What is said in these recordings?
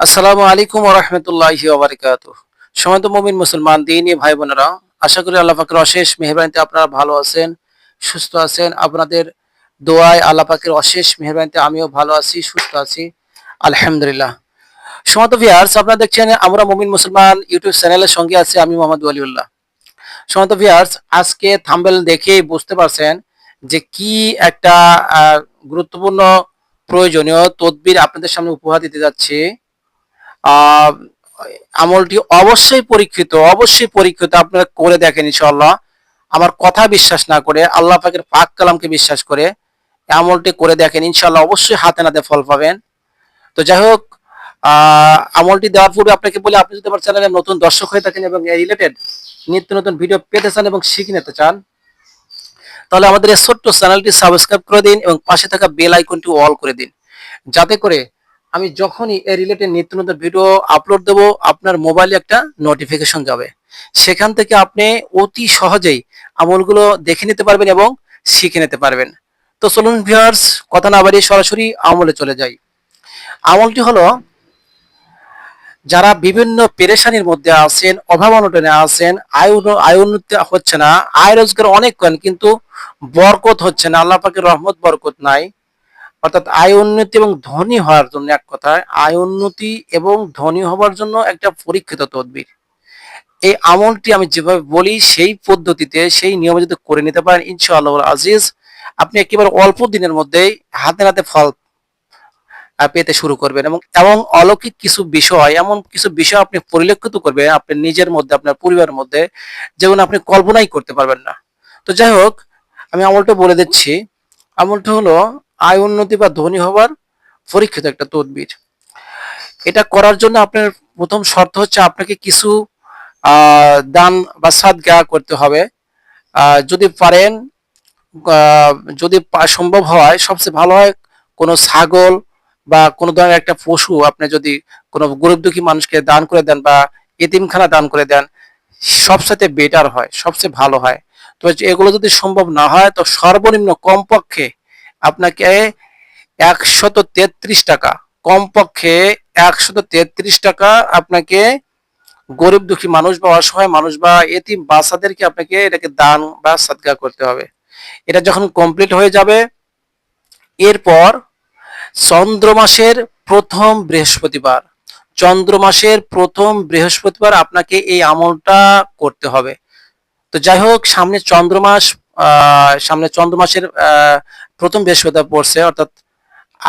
আসসালামু আলাইকুম ওরহমতুল্লাহি ওবরাকাত সময় তো মমিন মুসলমান, দিনী ভাই বোনেরা, আশা করি আল্লাহ পাকের অশেষ মেহরবানিতে আপনারা ভালো আছেন, সুস্থ আছেন। আপনাদের দোয়ায় আল্লাহ পাকের অশেষ মেহরবানিতে আমিও ভালো আছি, সুস্থ আছি। আলহামদুলিল্লাহ। সমত ভিয়ার্স আপনারা দেখছেন আমরা মমিন মুসলমান ইউটিউব চ্যানেলের সঙ্গে আছি আমি মোহাম্মদ ওয়ালিউল্লাহ। সমত ভিয়ার্স আজকে থাম্বেল দেখেই বুঝতে পারছেন যে কি একটা গুরুত্বপূর্ণ প্রয়োজনীয় তদবির আপনাদের সামনে উপহার দিতে যাচ্ছি। আমলটি অবশ্যই পরীক্ষিত অবশ্যই পরীক্ষিত আপনারা করে দেখেন ইনশাল্লাহ আমার কথা বিশ্বাস না করে, আল্লাহ পাকের পাক কালামকে বিশ্বাস করে আমলটি করে দেখেন ইনশাল্লাহ অবশ্যই হাতে নাতে ফল পাবেন। তো যাই হোক আমলটি দেওয়ার পূর্বে আপনাকে বলে, আপনি যদি আমার চ্যানেলে নতুন দর্শক হয়ে থাকেন এবং এই রিলেটেড নিত্য নতুন ভিডিও পেতে চান এবং শিখে নিতে চান, তাহলে আমাদের এই ছোট্ট চ্যানেলটি সাবস্ক্রাইব করে দিন এবং পাশে থাকা বেল আইকনটি অল করে দিন। যাতে করে আমি যখনই এই রিলেটেড নিত্য নতুন ভিডিও আপলোড দেবো, আপনার মোবাইলে একটা নোটিফিকেশন যাবে। সেখান থেকে আপনি অতি সহজেই আমলগুলো দেখে নিতে পারবেন এবং শিখে নিতে পারবেন। তো চলুন ভিউয়ার্স কথা না বাড়িয়ে সরাসরি আমলে চলে যাই। আমলটি হলো, যারা বিভিন্ন পেরেশানির মধ্যে আছেন, অভাব অনটনে আছেন, আয় আয় উন্নতি হচ্ছে না, আয় রোজগার অনেক করেন, কিন্তু বরকত হচ্ছে না, আল্লাহ পাকের রহমত বরকত নাই। অর্থাৎ আয় উন্নতি এবং ধনী হওয়ার জন্য এক কথায়, আয় উন্নতি এবং ধনী হওয়ার জন্য একটা পরীক্ষিত তদবির। এই আমলটি আমি যেভাবে বলি, সেই পদ্ধতিতে, সেই নিয়মে যদি করে নিতে পারেন, ইনশাআল্লাহ আজিজ, আপনি একেবারে অল্প দিনের মধ্যেই হাতে হাতে ফল পেতে শুরু করবেন এবং এবং অলৌকিক কিছু বিষয়, এমন কিছু বিষয় আপনি পরিলক্ষিত করবেন আপনি নিজের মধ্যে, আপনার পরিবারের মধ্যে, যেগুলো আপনি কল্পনাই করতে পারবেন না। তো যাই হোক, আমি আমলটা বলে দিচ্ছি। আমলটা হলো আয় উন্নতি বা ধনী হওয়ার পরীক্ষিত একটা তদবির। এটা করার জন্য আপনার প্রথম শর্ত হচ্ছে আপনাকে কিছু দান বা সাদগা করতে হবে। যদি পারেন যদি সম্ভব হয়, সবচেয়ে ভালো হয় কোনো ছাগল বা কোনো ধরনের একটা পশু আপনি যদি কোনো গরিব দুঃখী মানুষকে দান করে দেন বা এতিমখানা দান করে দেন সবসাথে বেটার হয়, সবচেয়ে ভালো হয়। তো এগুলো যদি সম্ভব না হয়, তো সর্বনিম্ন কমপক্ষে আপনাকে একশত তেত্রিশ টাকা কমপক্ষে একশত তেত্রিশ টাকা আপনাকে গরিব দুঃখী মানুষ বা অসহায় মানুষ বা এতিম বাচ্চাদেরকে আপনাকে এটাকে দান বা সদকা করতে হবে। এটা যখন কমপ্লিট হয়ে যাবে এরপর চন্দ্র মাসের প্রথম বৃহস্পতিবার চন্দ্র মাসের প্রথম বৃহস্পতিবার আপনাকে এই আমলটা করতে হবে। তো যাই হোক সামনে চন্দ্র মাস আহ, সামনে চন্দ্র মাসের প্রথম বৃহস্পতিবার পড়ছে, অর্থাৎ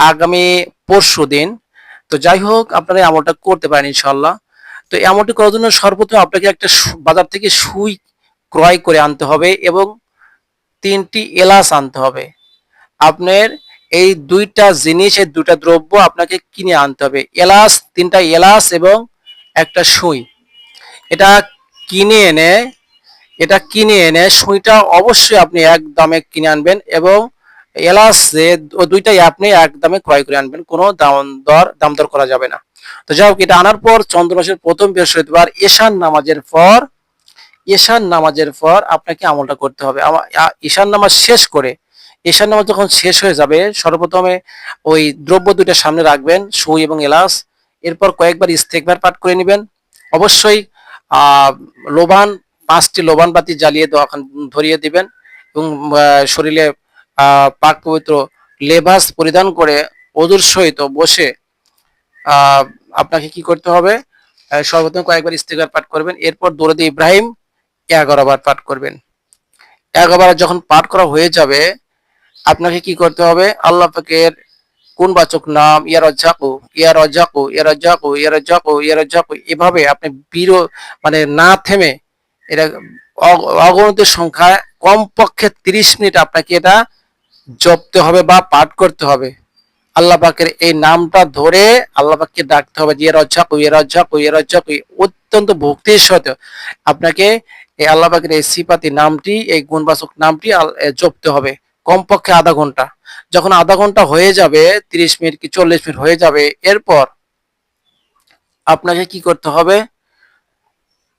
আগামী পরশু দিন। তো যাই হোক, আপনারা আমলটা করতে পারেন ইনশাল্লাহ তো এই আমলটি করার জন্য সর্বপ্রথম আপনাকে একটা বাজার থেকে সুই ক্রয় করে আনতে হবে এবং তিনটি এলাচ আনতে হবে। আপনার এই দুইটা জিনিস, এই দুইটা দ্রব্য আপনাকে কিনে আনতে হবে। এলাচ, তিনটা এলাচ এবং একটা সুই। এটা কিনে এনে এটা কিনে এনে সুইটা অবশ্যই আপনি এক দামে কিনে আনবেন এবং এলাচ দুইটাই আপনি এক দামে ক্রয় করে আনবেন, কোনো দাম দর দাম দর করা যাবে না। তো যাই হোক, এটা আনার পর চন্দ্র মাসের প্রথম বৃহস্পতিবার ঈশান নামাজের পর, ঈশান নামাজের পর আপনাকে আমলটা করতে হবে। ঈশান নামাজ শেষ করে, ঈশান নামাজ যখন শেষ হয়ে যাবে, সর্বপ্রথমে ওই দ্রব্য দুইটা সামনে রাখবেন, সুই এবং এলাচ, এরপর কয়েকবার ইস্তেকবার পাঠ করে নেবেন। অবশ্যই লোবান পাঁচটি লোবান বাতি জ্বালিয়ে দোয়াখান ধরিয়ে দিবেন এবং শরীরে পাক পবিত্র লেবাস পরিধান করে অদূর সহিত বসে আপনাকে কি করতে হবে? সর্বপ্রথম কয়েকবার ইস্তেকার পাঠ করবেন, এরপর দৌড়ে ইব্রাহিম এগারো বার পাঠ করবেন। এগারো বার যখন পাঠ করা হয়ে যাবে, আপনাকে কি করতে হবে? আল্লাহ পাকের কোন বাচক নাম? ইয়া রজ্জাকু ইয়া রজ্জাকু ইয়া রজ্জাকু ইয়া রজ্জাকু ইয়া রজ্জাকু, এভাবে আপনি বীর মানে না থেমে এটা অগ- অগণিত সংখ্যায় কমপক্ষে তিরিশ মিনিট আপনাকে এটা জপতে হবে বা পাঠ করতে হবে। আল্লাহ পাকের এই নামটা ধরে আল্লাহ পাককে ডাকতে হবে যে রজ্জাকু ইয়া রজ্জাকু ইয়া রজ্জাকু। অত্যন্ত ভক্তির সাথে আপনাকে এই আল্লাহ পাকের এই সিপাতি নামটি, এই গুণবাচক নামটি জপতে হবে। কমপক্ষে আধা ঘণ্টা। যখন আধা ঘণ্টা হয়ে যাবে, তিরিশ মিনিট কি চল্লিশ মিনিট হয়ে যাবে, এরপর আপনাকে কি করতে হবে?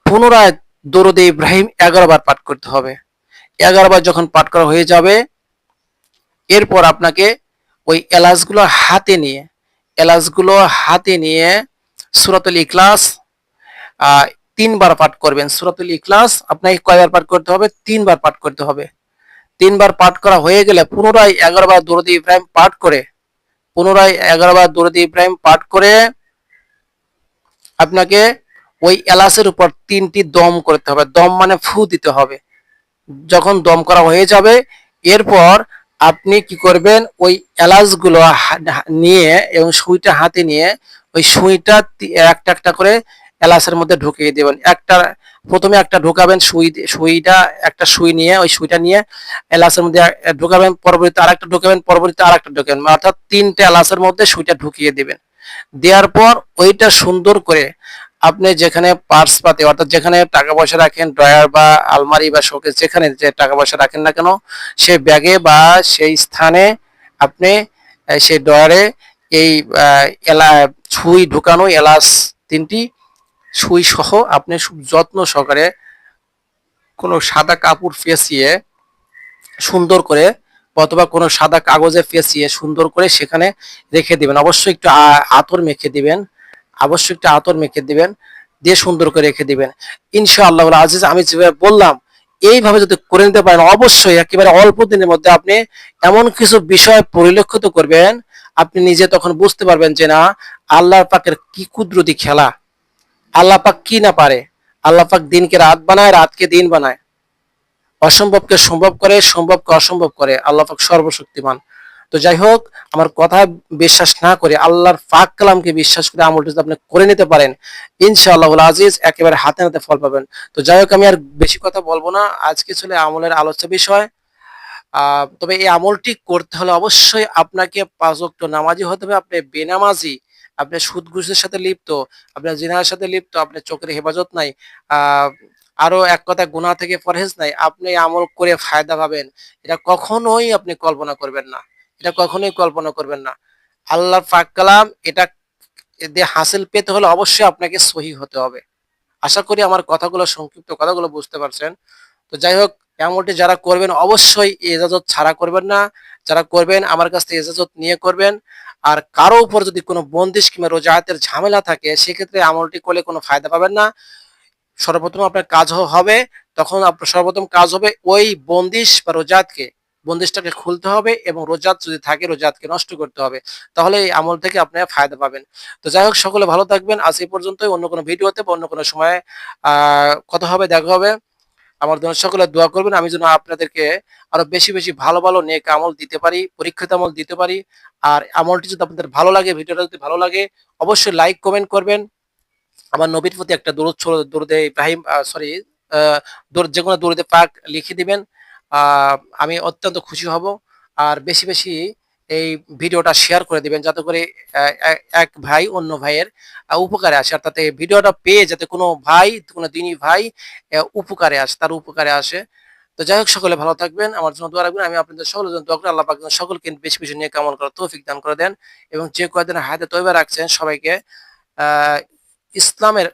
পুনরায় দরুদে ইব্রাহিম এগারো বার পাঠ করতে হবে। এগারো বার যখন পাঠ করা হয়ে যাবে, এরপর আপনাকে ওই এলাচগুলো হাতে নিয়ে, এলাচগুলো হাতে নিয়ে সুরাতুল ইখলাস তিনবার পাঠ করবেন। সুরাতুল ইখলাস আপনাকে কয়বার পাঠ করতে হবে? তিনবার পাঠ করতে হবে। তিনবার পাঠ করা হয়ে গেলে পুনরায় এগারো বার দরুদ ইব্রাহিম পাঠ করে, পুনরায় এগারো বার দরুদ ইব্রাহিম পাঠ করে আপনাকে ওই এলাচের উপর তিনটি দম করতে হবে। দম মানে ফু দিতে হবে। যখন দম করা হয়ে যাবে, এরপর আপনি কি করবেন, ওই এলাচগুলো নিয়ে এবং সুইটা হাতে নিয়ে ওই সুইটা একটা একটা করে এলাচের মধ্যে ঢুকিয়ে দেবেন। একটা, প্রথমে একটা ঢোকাবেন সুই সুইটা, একটা সুই নিয়ে, ওই সুইটা নিয়ে এলাচের মধ্যে ঢোকাবেন, পরবর্তীতে আরেকটা ঢোকাবেন, পরবর্তীতে আরেকটা ঢোকাবেন। অর্থাৎ তিনটে এলাচের মধ্যে সুইটা ঢুকিয়ে দেবেন। দেওয়ার পর ওইটা সুন্দর করে আপনি যেখানে পার্স পাতে, অর্থাৎ যেখানে টাকা পয়সা রাখেন ড্রয়ার বা আলমারি বা শোকেস যেখানে যে টাকা পয়সা রাখেন না কেন, সেই ব্যাগে বা সেই স্থানে আপনি সেই ড্রয়ারে এই এলা, ছুঁই ঢুকানো, এলাচ তিনটি সুই সহ আপনি যত্ন সহকারে কোনো সাদা কাপড় পেঁচিয়ে সুন্দর করে অথবা কোনো সাদা কাগজে পেঁচিয়ে সুন্দর করে সেখানে রেখে দিবেন। অবশ্যই একটু আতর মেখে দিবেন। অবশ্যই একটা আতর মেখে দিবেন, দিয়ে সুন্দর করে রেখে দিবেন। ইনশাআল্লাহ আজিজ আমি যেভাবে বললাম, এইভাবে যদি করে নিতে পারেন, অবশ্যই একেবারে অল্প দিনের মধ্যে আপনি এমন কিছু বিষয় পরিলক্ষিত করবেন, আপনি নিজে তখন বুঝতে পারবেন যে না আল্লাহর পাকের কি কুদরতি খেলা। আল্লাহ পাক কি না পারে? আল্লাহ পাক দিনকে রাত বানায়, রাতকে দিন বানায়। অসম্ভবকে সম্ভব করে, সম্ভবকে অসম্ভব করে। আল্লাহ পাক সর্বশক্তিমান। তো যাই হোক, আমার কথা বিশ্বাস না করে আল্লাহর পাক কালামকে বিশ্বাস করে আমলটা যদি আপনি করে নিতে পারেন ইনশাআল্লাহ আজিজ একেবারে হাতে হাতে ফল পাবেন। তো যাই হোক, আমি আর বেশি কথা বলব না। আজকে চলে আমলের আলোচ্য বিষয়। তবে এই আমলটি করতে হলে অবশ্যই আপনাকে পাঁচ ওয়াক্ত নামাজি হতে হবে। আপনি বেনামাজি, আপনি সুদ ঘুষের সাথে লিপ্ত আপনার জিনার সাথে লিপ্ত আপনার চোখের হেফাজত নাই। আরও এক কথা, গুনাহ থেকে পরহেজ নাই। আপনি আমল করে ফায়দা পাবেন। এটা কখনোই আপনি কল্পনা করবেন না। এটা কখনোই কল্পনা করবেন না। আল্লাহর পাক কালাম এটা হাসিল পেতে হলে অবশ্যই আপনাকে সহি হতে হবে। আশা করি আমার কথাগুলো, সংক্ষিপ্ত কথাগুলো বুঝতে পারছেন। তো যাই হোক, এমনটি যারা করবেন অবশ্যই এজাজত ছাড়া করবেন না। যারা করবেন, আমার কাছ থেকে এজাজত নিয়ে করবেন। আর কারও উপর যদি কোনো বন্দিশ কিংবা রোজাহাতের ঝামেলা থাকে, সেক্ষেত্রে আমলটি করলে কোনো ফায়দা পাবেন না। সর্বপ্রথম আপনার কাজ হবে, তখন আপনার সর্বপ্রথম কাজ হবে ওই বন্দিশ বা রোজাতকে বন্দিশটাকে খুলতে হবে এবং রোজাত যদি থাকে, রোজাতকে নষ্ট করতে হবে। তাহলে এই আমল থেকে আপনি ফায়দা পাবেন। তো যাই হোক, সকলে ভালো থাকবেন। আজ এই পর্যন্তই। অন্য কোনো ভিডিওতে বা অন্য কোনো সময় কথা হবে, দেখা হবে। আমার জন্য সকলে দোয়া করবেন। আমি যেন আপনাদেরকে আরও বেশি বেশি ভালো ভালো নেক আমল দিতে পারি, পরীক্ষিত আমল দিতে পারি। আর আমলটি যদি আপনাদের ভালো লাগে, ভিডিওটা যদি ভালো লাগে, অবশ্যই লাইক, কমেন্ট করবেন। আমার নবীর প্রতি একটা ছড়- দরুদে ইব্রাহিম সরি যে কোনো দরুদে পাক লিখে দিবেন। আমি অত্যন্ত খুশি হব। আর বেশি বেশি এই ভিডিওটা শেয়ার করে দিবেন যাতে করে এক ভাই অন্য ভাইয়ের উপকারে আসে। অর্থাৎ এই ভিডিওটা পেয়ে যাতে কোনো ভাই, কোনো দিনী ভাই উপকারে আসে, তার উপকারে আসে। তো যাই হোক, সকলে ভালো থাকবেন। আমার জন্য দোয়া রাখবেন। আমি আপনাদের সকলের জন্য দোয়া করি। আল্লাহ পাক সকলকে বেশি বেশি নিয়ে কামল করার তৌফিক দান করে দেন এবং যে কয়দিন হায়াতে তৈবা রাখছেন, সবাইকে ইসলামের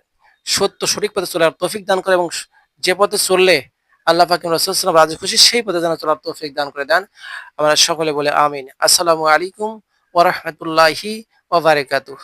সত্য সঠিক পথে চলার তৌফিক দান করে এবং যে পথে চললে আল্লাহ পাকিম রসুলাম রাজি খুশি, সেই পথে যেন চলার তৌফিক দান করে দেন। আমরা সকলে বলে আমিন। আসসালামু আলাইকুম ওরহমতুল্লাহি ওবারাকাতুহ